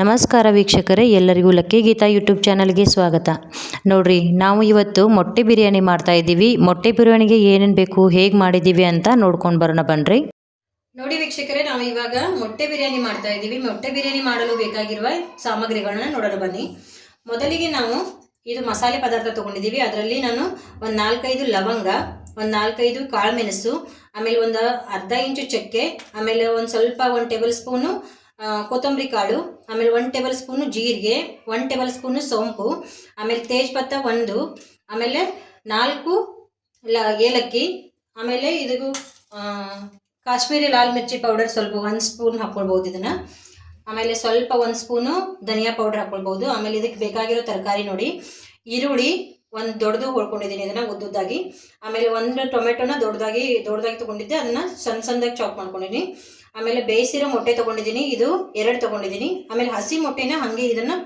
ನಮಸ್ಕಾರ ವೀಕ್ಷಕರೇ, ಎಲ್ಲರಿಗೂ ಲಕ್ಕಿ ಗೀತಾ ಯೂಟ್ಯೂಬ್ ಚಾನಲ್ಗೆ ಸ್ವಾಗತ. ನೋಡ್ರಿ, ನಾವು ಇವತ್ತು ಮೊಟ್ಟೆ ಬಿರಿಯಾನಿ ಮಾಡ್ತಾ ಇದ್ದೀವಿ. ಮೊಟ್ಟೆ ಬಿರಿಯಾನಿಗೆ ಏನೇನು ಬೇಕು, ಹೇಗೆ ಮಾಡಿದ್ದೀವಿ ಅಂತ ನೋಡ್ಕೊಂಡು ಬರೋಣ ಬನ್ನಿರಿ ನೋಡಿ ವೀಕ್ಷಕರೇ, ನಾವು ಇವಾಗ ಮೊಟ್ಟೆ ಬಿರಿಯಾನಿ ಮಾಡ್ತಾ ಇದ್ದೀವಿ. ಮೊಟ್ಟೆ ಬಿರಿಯಾನಿ ಮಾಡಲು ಬೇಕಾಗಿರುವ ಸಾಮಗ್ರಿಗಳನ್ನ ನೋಡಲು ಬನ್ನಿ. ಮೊದಲಿಗೆ ನಾವು ಇದು ಮಸಾಲೆ ಪದಾರ್ಥ ತೊಗೊಂಡಿದ್ದೀವಿ. ಅದರಲ್ಲಿ ನಾನು ಒಂದು ನಾಲ್ಕೈದು ಲವಂಗ, ಒಂದು ನಾಲ್ಕೈದು ಕಾಳುಮೆಣಸು ಆಮೇಲೆ ಒಂದು ಅರ್ಧ ಇಂಚು ಚಕ್ಕೆ, ಆಮೇಲೆ ಒಂದು ಸ್ವಲ್ಪ ಒಂದು ಟೇಬಲ್ ಸ್ಪೂನು ಕೊತ್ತಂಬರಿ ಕಾಳು, ಆಮೇಲೆ ಒನ್ ಟೇಬಲ್ ಸ್ಪೂನು ಜೀರಿಗೆ ಒನ್ ಟೇಬಲ್ ಸ್ಪೂನು ಸೋಂಪು, ಆಮೇಲೆ ತೇಜ್ಪತ್ತ ಒಂದು, ಆಮೇಲೆ ನಾಲ್ಕು ಲ, ಏಲಕ್ಕಿ, ಆಮೇಲೆ ಇದು ಕಾಶ್ಮೀರಿ ಲಾಲ್ ಮಿರ್ಚಿ ಪೌಡರ್ ಸ್ವಲ್ಪ ಒಂದು ಸ್ಪೂನ್ ಹಾಕ್ಕೊಳ್ಬೋದು ಇದನ್ನು. ಆಮೇಲೆ ಸ್ವಲ್ಪ ಒಂದು ಸ್ಪೂನು ಧನಿಯಾ ಪೌಡರ್ ಹಾಕ್ಕೊಳ್ಬೋದು ಆಮೇಲೆ ಇದಕ್ಕೆ ಬೇಕಾಗಿರೋ ತರಕಾರಿ ನೋಡಿ. ಈರುಳ್ಳಿ ಒಂದು ದೊಡ್ಡದು ಹೊಳ್ಕೊಂಡಿದ್ದೀನಿ ಇದನ್ನು ಉದ್ದುದ್ದಾಗಿ. ಆಮೇಲೆ ಒಂದು ಟೊಮೆಟೊನ ದೊಡ್ಡದಾಗಿ ದೊಡ್ಡದಾಗಿ ತೊಗೊಂಡಿದ್ದೆ. ಅದನ್ನು ಸಣ್ಣ ಸಣ್ಣದಾಗಿ ಚಾಪ್ ಮಾಡ್ಕೊಂಡಿದ್ದೀನಿ. ಆಮೇಲೆ ಬೇಯಿಸಿರೋ ಮೊಟ್ಟೆ ತೊಗೊಂಡಿದ್ದೀನಿ. ಇದು ಎರಡು ತೊಗೊಂಡಿದ್ದೀನಿ. ಆಮೇಲೆ ಹಸಿ ಮೊಟ್ಟೆನ ಹಾಗೆ ಇದನ್ನು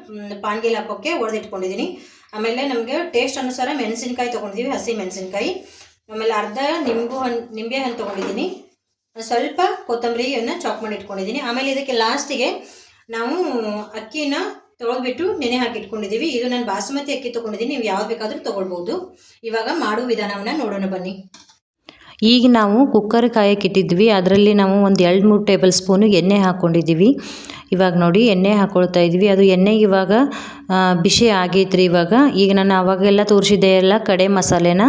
ಪಾನ್ಗೆಲ್ ಹಾಕೋಕ್ಕೆ ಒಡೆದಿಟ್ಕೊಂಡಿದ್ದೀನಿ. ಆಮೇಲೆ ನಮಗೆ ಟೇಸ್ಟ್ ಅನುಸಾರ ಮೆಣಸಿನ್ಕಾಯಿ ತೊಗೊಂಡಿದ್ದೀವಿ ಹಸಿ ಮೆಣಸಿನ್ಕಾಯಿ. ಆಮೇಲೆ ಅರ್ಧ ನಿಂಬು ಹಣ್ಣು ನಿಂಬೆ ಹಣ್ಣು ತೊಗೊಂಡಿದ್ದೀನಿ. ಸ್ವಲ್ಪ ಸ್ವಲ್ಪ ಕೊತ್ತಂಬರಿಯನ್ನು ಚಾಪ್ ಮಾಡಿ ಇಟ್ಕೊಂಡಿದ್ದೀನಿ. ಆಮೇಲೆ ಇದಕ್ಕೆ ಲಾಸ್ಟಿಗೆ ನಾವು ಅಕ್ಕಿನ ತೊಳೆದ್ಬಿಟ್ಟು ನೆನೆ ಹಾಕಿ ಇಟ್ಕೊಂಡಿದ್ದೀವಿ ಇದು ನಾನು ಬಾಸುಮತಿ ಅಕ್ಕಿ ತೊಗೊಂಡಿದ್ದೀನಿ ನೀವು ಯಾವ್ದು ಬೇಕಾದರೂ ತೊಗೊಳ್ಬೋದು. ಇವಾಗ ಮಾಡುವ ವಿಧಾನವನ್ನು ನೋಡೋಣ ಬನ್ನಿ. ಈಗ ನಾವು ಕುಕ್ಕರ್ ಕಾಯಕ್ಕೆ ಇಟ್ಟಿದ್ವಿ. ಅದರಲ್ಲಿ ನಾವು ಒಂದು ಎರಡು ಮೂರು ಟೇಬಲ್ ಸ್ಪೂನು ಎಣ್ಣೆ ಹಾಕ್ಕೊಂಡಿದ್ದೀವಿ ಇವಾಗ ನೋಡಿ ಎಣ್ಣೆ ಹಾಕ್ಕೊಳ್ತಾ ಇದ್ವಿ. ಅದು ಎಣ್ಣೆ ಇವಾಗ ಬಿಸಿ ಆಗೈತ್ರಿ ಇವಾಗ. ಈಗ ನಾನು ಅವಾಗೆಲ್ಲ ತೋರಿಸಿದ್ದೆ ಎಲ್ಲ ಕಡೆ ಮಸಾಲೆನ,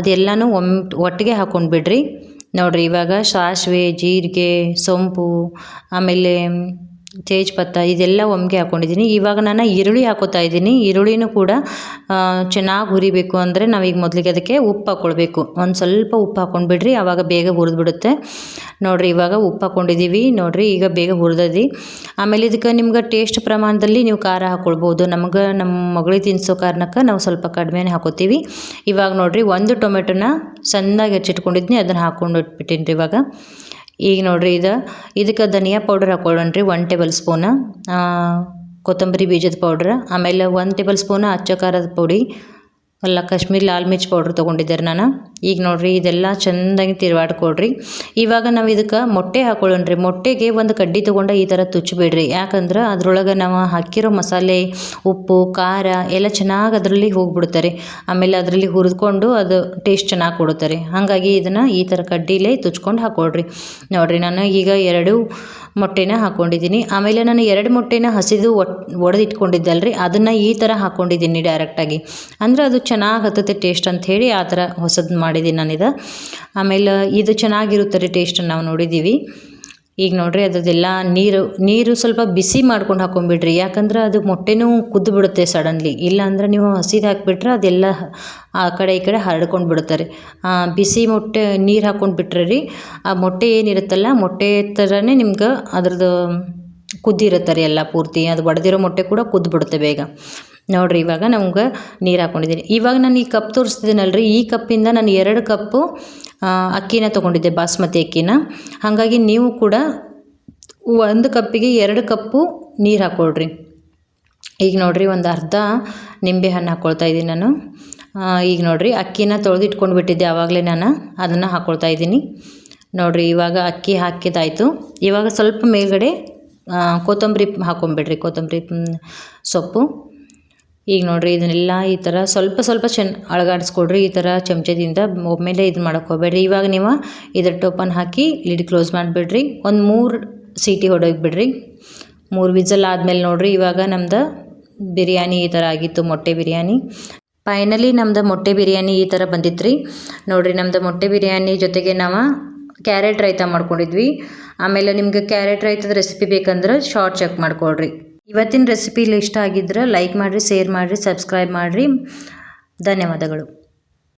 ಅದೆಲ್ಲನೂ ಒಮ್ ಒಟ್ಟಿಗೆ ಹಾಕ್ಕೊಂಡು ಬಿಡ್ರಿ ನೋಡಿರಿ ಇವಾಗ ಸಾಸಿವೆ, ಜೀರಿಗೆ, ಸೊಂಪು, ಆಮೇಲೆ ತೇಜ್ಪತ್ತ ಇದೆಲ್ಲ ಒಮ್ಗೆ ಹಾಕ್ಕೊಂಡಿದ್ದೀನಿ ಇವಾಗ ನಾನು ಈರುಳ್ಳಿ ಹಾಕೋತಾ ಇದ್ದೀನಿ. ಈರುಳ್ಳಿನೂ ಕೂಡ ಚೆನ್ನಾಗಿ ಹುರಿಬೇಕು ಅಂದರೆ ನಾವೀಗ ಮೊದಲಿಗೆ ಅದಕ್ಕೆ ಉಪ್ಪು ಹಾಕ್ಕೊಳ್ಬೇಕು ಒಂದು ಸ್ವಲ್ಪ ಉಪ್ಪು ಹಾಕ್ಕೊಂಡ್ಬಿಡ್ರಿ ಆವಾಗ ಬೇಗ ಹುರಿದ್ಬಿಡುತ್ತೆ. ನೋಡಿರಿ, ಇವಾಗ ಉಪ್ಪು ಹಾಕ್ಕೊಂಡಿದ್ದೀವಿ ನೋಡಿರಿ, ಈಗ ಬೇಗ ಹುರಿದದಿ. ಆಮೇಲೆ ಇದಕ್ಕೆ ನಿಮ್ಗೆ ಟೇಸ್ಟ್ ಪ್ರಮಾಣದಲ್ಲಿ ನೀವು ಖಾರ ಹಾಕ್ಕೊಳ್ಬೋದು ನಮ್ಗೆ ನಮ್ಮ ಮಗಳಿಗೆ ತಿನ್ನಿಸೋ ಕಾರಣಕ್ಕೆ ನಾವು ಸ್ವಲ್ಪ ಕಡಿಮೆನೇ ಹಾಕೋತೀವಿ. ಇವಾಗ ನೋಡಿರಿ, ಒಂದು ಟೊಮೆಟೊನ ಸಣ್ಣದಾಗಿ ಹೆಚ್ಚಿಟ್ಕೊಂಡಿದ್ನಿ, ಅದನ್ನು ಹಾಕ್ಕೊಂಡು ಇಟ್ಬಿಟ್ಟಿನಿ ಇವಾಗ. ಈಗ ನೋಡಿರಿ ಇದು, ಇದಕ್ಕೆ ಧನಿಯಾ ಪೌಡರ್ ಹಾಕೊಳ್ಳೋಣ್ರಿ ಒನ್ ಟೇಬಲ್ ಸ್ಪೂನ ಕೊತ್ತಂಬರಿ ಬೀಜದ ಪೌಡ್ರ್ ಆಮೇಲೆ ಒಂದು ಟೇಬಲ್ ಸ್ಪೂನ್ ಅಚ್ಚ ಖಾರದ ಪುಡಿ ಅಲ್ಲ ಕಾಶ್ಮೀರಿ ಲಾಲ್ ಮಿರ್ಚ್ ಪೌಡ್ರ್ ತೊಗೊಂಡಿದ್ದಾರೆ ನಾನು. ಈಗ ನೋಡಿರಿ, ಇದೆಲ್ಲ ಚೆಂದಾಗಿ ತಿರುವಾಡ್ಕೊಡ್ರಿ. ಇವಾಗ ನಾವು ಇದಕ್ಕೆ ಮೊಟ್ಟೆ ಹಾಕೊಳ್ಳೋಣ ರೀ ಮೊಟ್ಟೆಗೆ ಒಂದು ಕಡ್ಡಿ ತೊಗೊಂಡು ಈ ಥರ ತುಚ್ಚಬೇಡ್ರಿ ಯಾಕಂದ್ರೆ ಅದ್ರೊಳಗೆ ನಾವು ಹಾಕಿರೋ ಮಸಾಲೆ, ಉಪ್ಪು, ಖಾರ ಎಲ್ಲ ಚೆನ್ನಾಗಿ ಅದರಲ್ಲಿ ಹೋಗ್ಬಿಡ್ತಾರೆ. ಆಮೇಲೆ ಅದರಲ್ಲಿ ಹುರಿದ್ಕೊಂಡು ಅದು ಟೇಸ್ಟ್ ಚೆನ್ನಾಗಿ ಕೊಡುತ್ತಾರೆ. ಹಾಗಾಗಿ ಇದನ್ನು ಈ ಥರ ಕಡ್ಡಿಲೇ ತುಚ್ಕೊಂಡು ಹಾಕ್ಕೊಡ್ರಿ ನೋಡಿರಿ, ನಾನು ಈಗ ಎರಡು ಮೊಟ್ಟೆನ ಹಾಕ್ಕೊಂಡಿದ್ದೀನಿ ಆಮೇಲೆ ನಾನು ಎರಡು ಮೊಟ್ಟೆನ ಹಸಿದು ಒಡೆದಿಟ್ಕೊಂಡಿದ್ದಲ್ರಿ. ಅದನ್ನು ಈ ಥರ ಹಾಕ್ಕೊಂಡಿದ್ದೀನಿ ಡೈರೆಕ್ಟಾಗಿ ಅಂದರೆ ಅದು ಚೆನ್ನಾಗಿ ಹತ್ತುತ್ತೆ ಟೇಸ್ಟ್ ಅಂತ ಹೇಳಿ ಆ ಥರ ಹೊಸದು ಮಾಡಿದ್ದೀನಿ ನಾನಿದು. ಆಮೇಲೆ ಇದು ಚೆನ್ನಾಗಿರುತ್ತೆ ರೀ ಟೇಸ್ಟ್ ನಾವು ನೋಡಿದ್ದೀವಿ ಈಗ ನೋಡ್ರಿ ಅದರದ್ದೆಲ್ಲ ನೀರು ನೀರು ಸ್ವಲ್ಪ ಬಿಸಿ ಮಾಡ್ಕೊಂಡು ಹಾಕೊಂಡ್ಬಿಡ್ರಿ ಯಾಕಂದ್ರೆ ಅದು ಮೊಟ್ಟೆನೂ ಕುದ್ದು ಬಿಡುತ್ತೆ ಸಡನ್ಲಿ ಇಲ್ಲಾಂದ್ರೆ ನೀವು ಹಸಿದು ಹಾಕಿಬಿಟ್ರೆ ಅದೆಲ್ಲ ಆ ಕಡೆ ಈ ಕಡೆ ಹರಡ್ಕೊಂಡು ಬಿಡುತ್ತಾರೆ ಬಿಸಿ ಮೊಟ್ಟೆ ನೀರು ಹಾಕ್ಕೊಂಡು ಬಿಟ್ರೆ ರೀ ಆ ಮೊಟ್ಟೆ ಏನಿರುತ್ತಲ್ಲ, ಮೊಟ್ಟೆ ಥರನೇ ನಿಮ್ಗೆ ಅದ್ರದ್ದು ಕುದ್ದಿರುತ್ತೆ ರೀ ಎಲ್ಲ ಪೂರ್ತಿ. ಅದು ಒಡೆದಿರೋ ಮೊಟ್ಟೆ ಕೂಡ ಕುದ್ದು ಬಿಡುತ್ತೆ ಬೇಗ. ನೋಡಿರಿ ಇವಾಗ ನಮ್ಗೆ ನೀರು ಹಾಕ್ಕೊಂಡಿದ್ದೀನಿ ಇವಾಗ ನಾನು ಈ ಕಪ್ ತೋರಿಸ್ತಿದ್ದೀನಲ್ರಿ ಈ ಕಪ್ಪಿಂದ ನಾನು ಎರಡು ಕಪ್ಪು ಅಕ್ಕಿನ ತೊಗೊಂಡಿದ್ದೆ, ಬಾಸ್ಮತಿ ಅಕ್ಕಿನ. ಹಾಗಾಗಿ ನೀವು ಕೂಡ ಒಂದು ಕಪ್ಪಿಗೆ ಎರಡು ಕಪ್ಪು ನೀರು ಹಾಕ್ಕೊಳ್ರಿ ಈಗ ನೋಡಿರಿ, ಒಂದು ಅರ್ಧ ನಿಂಬೆ ಹಣ್ಣು ಹಾಕ್ಕೊಳ್ತಾ ಇದ್ದೀನಿ ನಾನು. ಈಗ ನೋಡಿರಿ, ಅಕ್ಕಿನ ತೊಳೆದಿಟ್ಕೊಂಡು ಬಿಟ್ಟಿದ್ದೆ ಆವಾಗಲೇ ನಾನು. ಅದನ್ನು ಹಾಕ್ಕೊಳ್ತಾ ಇದ್ದೀನಿ. ನೋಡಿರಿ, ಇವಾಗ ಅಕ್ಕಿ ಹಾಕಿದಾಯಿತು ಇವಾಗ ಸ್ವಲ್ಪ ಮೇಲ್ಗಡೆ ಕೊತ್ತಂಬರಿ ಹಾಕ್ಕೊಂಬಿಡ್ರಿ ಕೊತ್ತಂಬರಿ ಸೊಪ್ಪು. ಈಗ ನೋಡಿರಿ ಇದನ್ನೆಲ್ಲ ಈ ಥರ ಸ್ವಲ್ಪ ಸ್ವಲ್ಪ ಚೆನ್ನ ಅಳಗಾಡಿಸ್ಕೊಡ್ರಿ ಈ ಥರ ಚಮಚದಿಂದ ಒಮ್ಮೆಲೆ ಇದು ಮಾಡೋಕೆ ಹೋಗ್ಬೇಡ್ರಿ. ಇವಾಗ ನೀವು ಇದರ ಟೋಪನ್ ಹಾಕಿ ಲಿಡ್ ಕ್ಲೋಸ್ ಮಾಡಿಬಿಡ್ರಿ. ಒಂದು ಮೂರು ಸೀಟಿ ಹೊಡೋಗ್ಬಿಡ್ರಿ. ಮೂರು ವಿಸಲ್ ಆದಮೇಲೆ ನೋಡಿರಿ ಇವಾಗ ನಮ್ದು ಬಿರಿಯಾನಿ ಈ ಥರ ಆಗಿತ್ತು, ಮೊಟ್ಟೆ ಬಿರಿಯಾನಿ. ಫೈನಲಿ ನಮ್ದು ಮೊಟ್ಟೆ ಬಿರಿಯಾನಿ ಈ ಥರ ಬಂದಿತ್ತು ರೀ ನೋಡಿರಿ ನಮ್ದು ಮೊಟ್ಟೆ ಬಿರಿಯಾನಿ ಜೊತೆಗೆ ನಾವು ಕ್ಯಾರೆಟ್ ರೈತ ಮಾಡ್ಕೊಂಡಿದ್ವಿ. ಆಮೇಲೆ ನಿಮ್ಗೆ ಕ್ಯಾರೆಟ್ ರೈತದ ರೆಸಿಪಿ ಬೇಕಂದ್ರೆ ಶಾರ್ಟ್ ಚೆಕ್ ಮಾಡ್ಕೊಳ್ರಿ ಇವತ್ತಿನ ರೆಸಿಪಿಲಿ ಇಷ್ಟ ಆಗಿದ್ರೆ ಲೈಕ್ ಮಾಡಿರಿ ಶೇರ್ ಮಾಡಿರಿ ಸಬ್ಸ್ಕ್ರೈಬ್ ಮಾಡಿರಿ. ಧನ್ಯವಾದಗಳು.